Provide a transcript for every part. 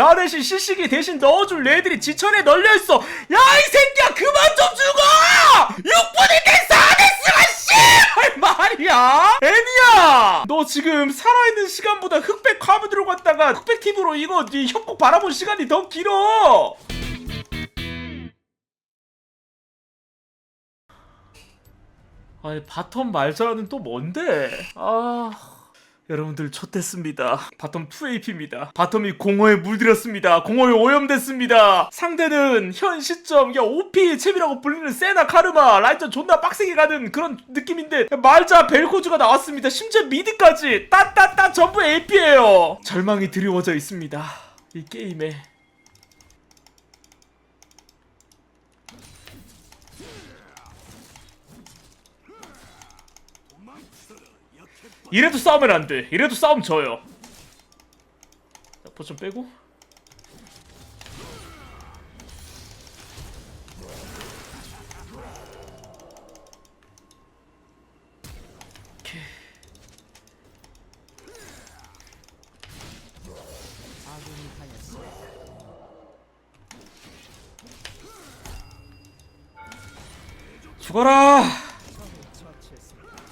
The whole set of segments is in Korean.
나 대신 시식이 대신 넣어줄 애들이 지천에 널려있어. 야 이 새끼야 그만 좀 죽어! 6분인데 4데스가 씨발 말이야? 애니야! 너 지금 살아있는 시간보다 흑백 화면으로 갔다가 흑백 TV로 이거 네 협곡 바라본 시간이 더 길어. 아니 바텀 말자는 또 뭔데? 아 여러분들 촛됐습니다. 바텀 2AP입니다. 바텀이 공허에 물들었습니다. 공허에 오염됐습니다. 상대는 현 시점 야 OP 챔이라고 불리는 세나 카르마 라이전 존나 빡세게 가는 그런 느낌인데 말자 벨코즈가 나왔습니다. 심지어 미드까지 따따따 전부 AP예요. 절망이 드리워져 있습니다. 이 게임에 이래도 싸우면 안 돼. 이래도 싸움 져요. 자, 포션 빼고. 죽어라.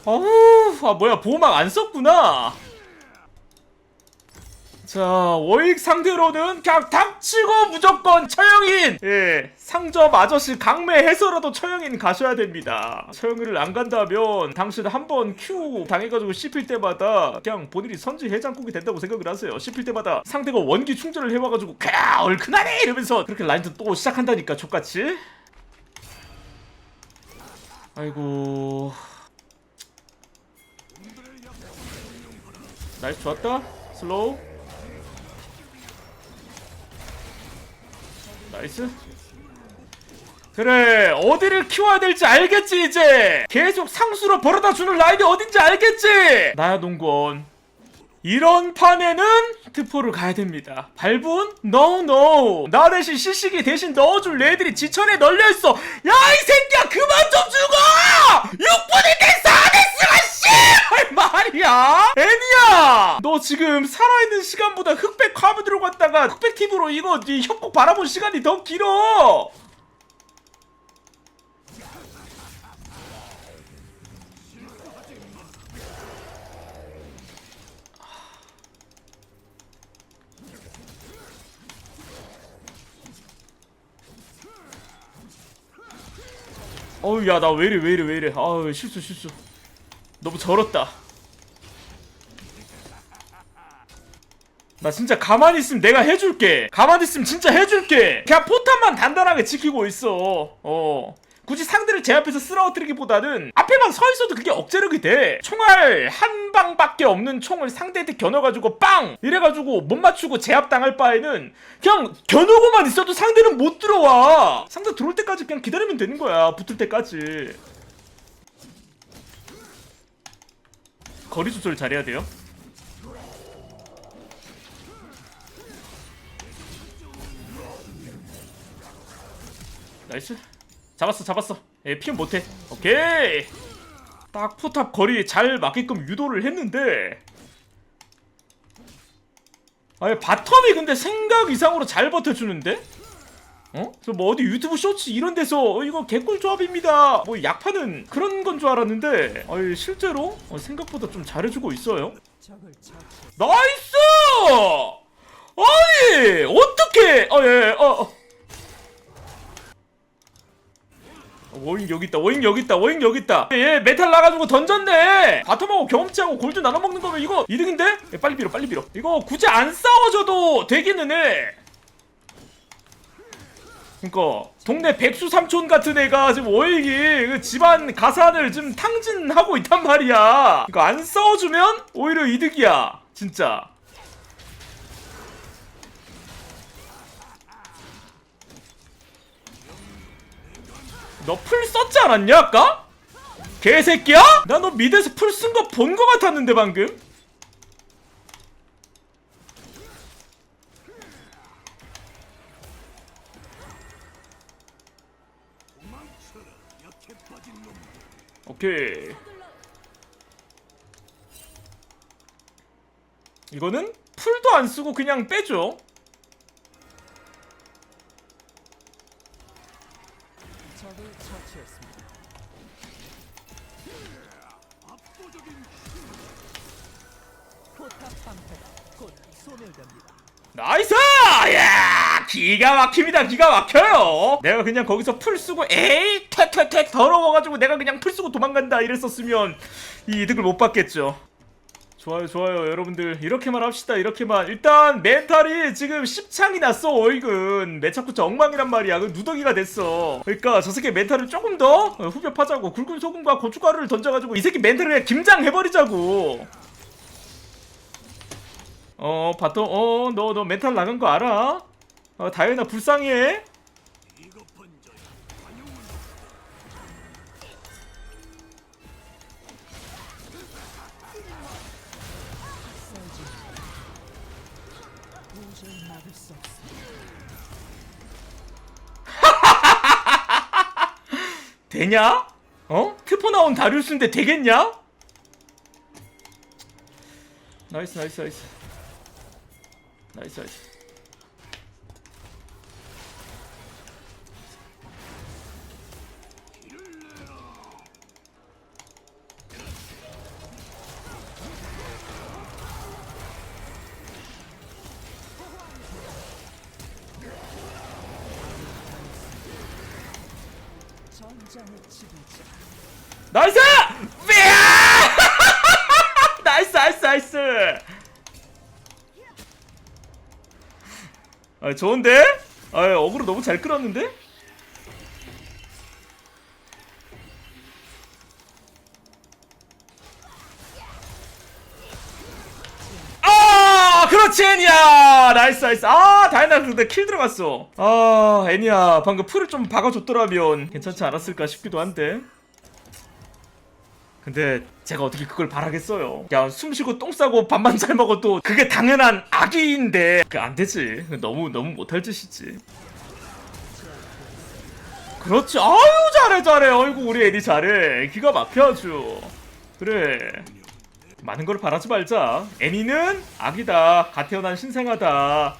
어우, 아 뭐야 보호막 안 썼구나. 자, 워익 상대로는 그냥 닥치고 무조건 처형인! 예, 상점 아저씨 강매해서라도 처형인 가셔야 됩니다. 처형을 안 간다면 당신 한번 Q 당해가지고 씹힐 때마다 그냥 본인이 선지 해장국이 된다고 생각을 하세요. 씹힐 때마다 상대가 원기 충전을 해와가지고 캬 얼큰하네! 이러면서 그렇게 라인전 또 시작한다니까 족같이. 아이고... 나이스 좋았다 슬로우 나이스 그래 어디를 키워야 될지 알겠지 이제 계속 상수로 벌어다 주는 라인이 어딘지 알겠지 나야 농건 이런 판에는 트포를 가야 됩니다. 발분? No, no. 나 대신 시식이 대신 넣어줄 애들이 지천에 널려있어. 야, 이 새끼야, 그만 좀 죽어! 6분인데 4데스가 씨발 말이야! 너 지금 살아있는 시간보다 흑백 화면으로 갔다가 흑백 TV로 이거 네 협곡 바라본 시간이 더 길어! 어우 야나 왜이래 왜이래 왜이래. 아우 실수 실수. 너무 절었다 나 진짜 가만히 있으면 내가 해줄게. 가만히 있으면 진짜 해줄게. 그냥 포탄만 단단하게 지키고 있어. 어. 굳이 상대를 제 앞에서 쓰러뜨리기보다는 앞에만 서 있어도 그게 억제력이 돼. 총알 한 방밖에 없는 총을 상대한테 겨눠가지고 빵! 이래가지고 못 맞추고 제압당할 바에는 그냥 겨누고만 있어도 상대는 못 들어와. 상대 들어올 때까지 그냥 기다리면 되는 거야. 붙을 때까지. 거리 조절 잘해야 돼요 나이스. 잡았어 잡았어. 예 피면 못해. 오케이. 딱 포탑 거리 잘 맞게끔 유도를 했는데. 아니 바텀이 근데 생각 이상으로 잘 버텨주는데? 어? 저뭐 어디 유튜브 쇼츠 이런 데서 어, 이거 개꿀 조합입니다. 뭐 약파는 그런 건 줄 알았는데. 아니 실제로? 어, 생각보다 좀 잘해주고 있어요. 나이스! 아니 어떻게? 어예 어, 어. 워잉 여기 있다 워잉 여기 있다 워잉 여기 있다. 얘 메탈 나가지고 던졌네. 바텀하고 경험치하고 골드 나눠 먹는 거면 이거 이득인데? 예, 빨리 빌어 빨리 빌어. 이거 굳이 안 싸워줘도 되기는 해. 그니까 동네 백수 삼촌 같은 애가 지금 워익이 그 집안 가산을 지금 탕진하고 있단 말이야. 이거 안 싸워주면 오히려 이득이야 진짜 너 풀 썼지 않았냐 아까? 개새끼야? 나 너 미드에서 풀 쓴 거 본 거 같았는데 방금 오케이 이거는 풀도 안 쓰고 그냥 빼줘 나이스! 야 기가 막힙니다. 기가 막혀요. 내가 그냥 거기서 풀 쓰고 에이 퇴퇴퇴 더러워가지고 내가 그냥 풀 쓰고 도망간다 이랬었으면 이 이득을 못 받겠죠 좋아요 좋아요. 여러분들 이렇게만 합시다. 이렇게만 일단 멘탈이 지금 10창이 났어 어이근. 매차쿠차 엉망이란 말이야. 그 누더기가 됐어. 그러니까 저 새끼 멘탈을 조금 더 어, 후벼 파자고 굵은 소금과 고춧가루를 던져가지고 이 새끼 멘탈을 그냥 김장해버리자고. 어 바텀 어너 너 멘탈 나간 거 알아? 어 다현아 불쌍해 되냐? 어? 트포 나온 다리우스인데 되겠냐? 나이스 나이스 나이스 나이스 나이스 나이스! 삐야! 나이스 나이스 나이스 아 좋은데? 아 어그로 너무 잘 끌었는데? 그렇지 애니야! 나이스 나이스. 아 다이나 근데 킬 들어갔어. 아 애니야 방금 풀을 좀 박아줬더라면 괜찮지 않았을까 싶기도 한데. 근데 제가 어떻게 그걸 바라겠어요? 야 숨 쉬고 똥 싸고 밥만 잘 먹어도 그게 당연한 악의인데. 그게 안 되지. 너무 너무 못할 짓이지. 그렇지. 아유 잘해 잘해. 어이구 우리 애니 잘해. 기가 막혀 아주. 그래 많은 걸 바라지 말자. 애니는 악이다. 갓 태어난 신생아다.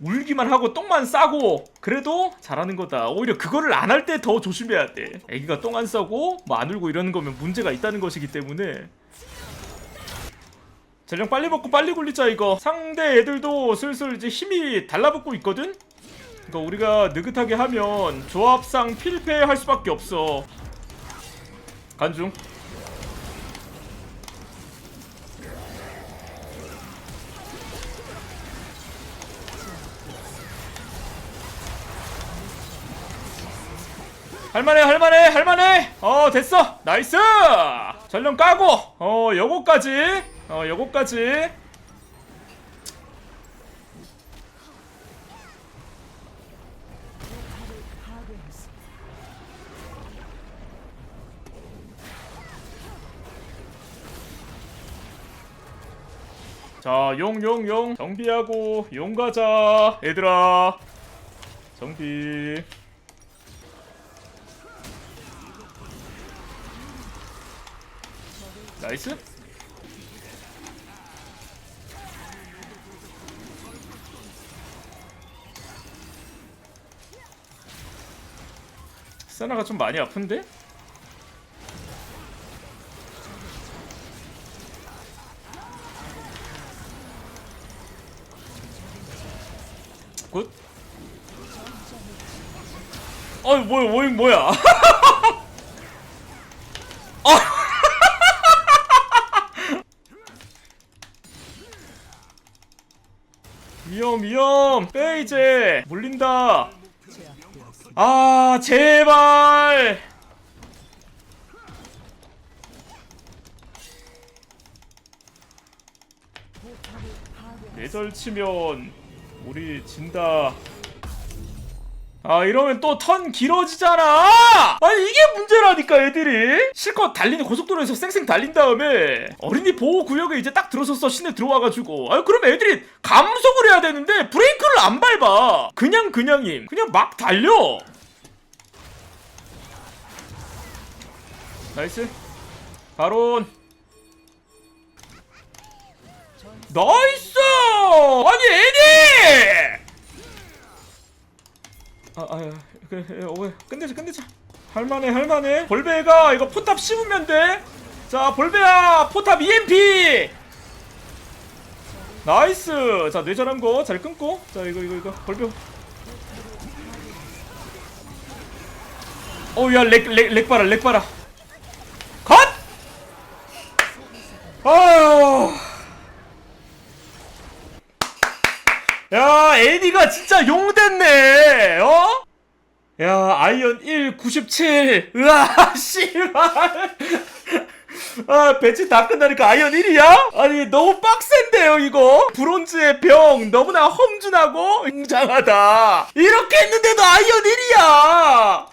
울기만 하고 똥만 싸고 그래도 잘하는 거다. 오히려 그거를 안 할 때 더 조심해야 돼. 애기가 똥 안 싸고 뭐 안 울고 이러는 거면 문제가 있다는 것이기 때문에. 전령 빨리 먹고 빨리 굴리자 이거. 상대 애들도 슬슬 이제 힘이 달라붙고 있거든? 그러니까 우리가 느긋하게 하면 조합상 필패할 수밖에 없어. 간중 할만해 할만해 할만해 어 됐어 나이스 전령 까고 어 요거까지 어 요거까지 자, 용, 용, 용. 정비하고 용 가자. 얘들아. 정비. 나이스. 세나가 좀 많이 아픈데? 굿. 어이 뭐야 뭐야 뭐야. 위험 위험. 빼 이제. 물린다. 아 제발. 내절 치면 우리 진다 아 이러면 또 턴 길어지잖아! 아니 이게 문제라니까 애들이! 실컷 달리는 고속도로에서 쌩쌩 달린 다음에 어린이 보호 구역에 이제 딱 들어섰어 시내 들어와가지고. 아유 그럼 애들이 감속을 해야 되는데 브레이크를 안 밟아! 그냥 그냥임. 그냥 막 달려! 나이스. 바론 나이스! 아니 애니 아, 아, 그래, 어, 끝내자, 끝내자. 할만해, 할만해. 볼베가 이거 포탑 씹으면 돼. 자, 볼베야, 포탑 EMP. 나이스. 자, 뇌절한 거 잘 끊고. 자, 이거, 이거, 이거. 볼베. 어, 야, 렉, 렉, 렉 봐라, 렉 봐라. 컷! 아유. 야, AD가 진짜 용 됐네. 어? 야, 아이언 1 97. 으아, 씨발. 아, 배치 다 끝나니까 아이언 1이야? 아니, 너무 빡센데요, 이거? 브론즈의 병, 너무나 험준하고 웅장하다. 이렇게 했는데도 아이언 1이야!